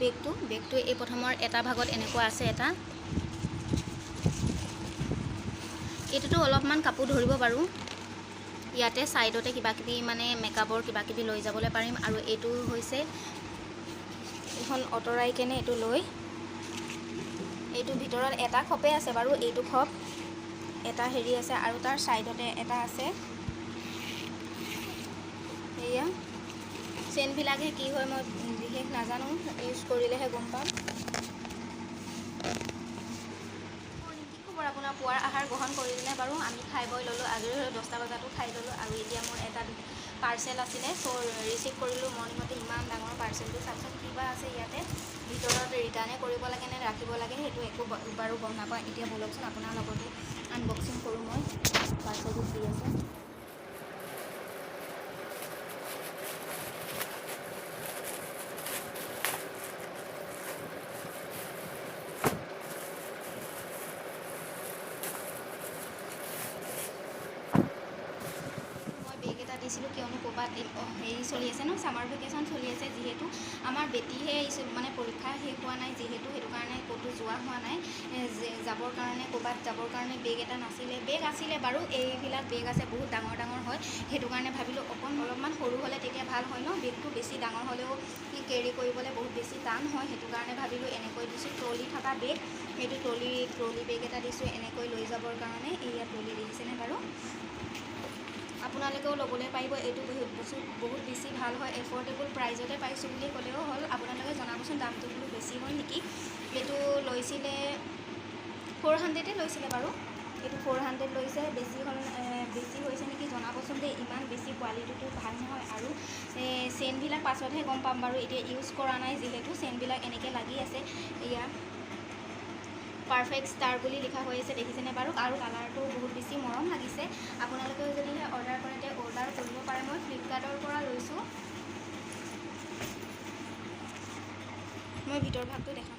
বেগটো বেগটো এই প্ৰথমৰ এটা ভাগত এনেকুৱা আছে এটা। এইটোতো অলপমান কাপোৰ ধৰিব পাৰোঁ। ইয়াতে ছাইডতে কিবাকিবি মানে মেকআপৰ কিবাকিবি লৈ যাবলৈ পাৰিম আৰু এইটো হৈছে এইখন অঁতৰাই কেনে এইটো লৈ। এইটো ভিতৰত এটা খপে আছে বাৰু এইটো খপ। এটা হেৰি আছে আৰু তাৰ ছাইডতে এটা আছে এয়া চেইনবিলাকে কি হয় মই বিশেষ নাজানো ইউজ কৰিলেহে গম পাম। আপোনাৰ? পুৱাৰ আহাৰ গ্ৰহণ কৰিলে বাৰু? আমি খাই বৈ ল'লোঁ আজৰি দহটা বজাতো খাই ল'লোঁ আৰু এতিয়া মোৰ এটা পাৰ্চেল আছিলে চ' ৰিচিভ কৰিলোঁ। মৰ্ণিঙতে ইমান ডাঙৰ পাৰ্চেলটো চাওকচোন কিবা আছে ইয়াতে। ভিতৰত ৰিটাৰ্ণে কৰিব লাগে নে ৰাখিব লাগে সেইটো একো বাৰু গম নাপাওঁ। এতিয়া ব'লকচোন আপোনাৰ লগতে আনবক্সিং কৰোঁ মই। পাৰ্চেলটো কি আছে মই দিছিলোঁ কিয়নো ক'ৰবাত হেৰি চলি আছে ন ছামাৰ ভেকেশ্যন চলি আছে যিহেতু। আমাৰ বেটীহে মানে পৰীক্ষা শেষ হোৱা নাই যিহেতু সেইটো কাৰণে ক'তো যোৱা হোৱা নাই। যাবৰ কাৰণে ক'ৰবাত যাবৰ কাৰণে বেগ এটা নাছিলে বেগ আছিলে বাৰু এইবিলাক বেগ আছে বহুত ডাঙৰ ডাঙৰ হয়। সেইটো কাৰণে ভাবিলোঁ অকণ অলপমান সৰু হ'লে তেতিয়া ভাল হয় ন বেগটো বেছি ডাঙৰ হ'লেও কেৰি কৰিবলৈ বহুত বেছি টান হয় সেইটো কাৰণে ভাবিলোঁ এনেকৈ দিছোঁ ট্ৰলি থকা বেগ সেইটো ট্ৰলি ট্ৰলি বেগ এটা দিছোঁ এনেকৈ লৈ যাবৰ কাৰণে এইয়া ট্ৰলি আপোনালোকেও ল'বলৈ পাৰিব। এইটো বহুত বস্তু বহুত বেছি ভাল হয়। এফৰ্ডেবল প্ৰাইজতে পাইছোঁ বুলি ক'লেও হ'ল। আপোনালোকে জনাবচোন দামটো বোলো বেছি হ'ল নেকি? এইটো লৈছিলে ফ'ৰ হাণ্ড্ৰেডে লৈছিলে বাৰু। এইটো ফ'ৰ হাণ্ড্ৰেড লৈছে। বেছি হ'ল বেছি হৈছে নেকি জনাবচোন দেই। ইমান বেছি কোৱালিটিটো ভাল নহয়। আৰু চেইনবিলাক পাছতহে গম পাম বাৰু। এতিয়া ইউজ কৰা নাই যিহেতু। চেইনবিলাক এনেকৈ লাগি আছে। এয়া পাৰফেক্ট ষ্টাৰ বুলি লিখা হৈ আছে। দেখিছেনে বাৰু? আৰু কালাৰটো বহুত বেছি মৰম লাগিছে আপোনালোকেও যদিহে অৰ্ডাৰ কৰে তে অৰ্ডাৰ কৰিব পাৰে মই ফ্লিপকাৰ্টৰ পৰা লৈছোঁ। মই ভিতৰ ভাগটো দেখাম।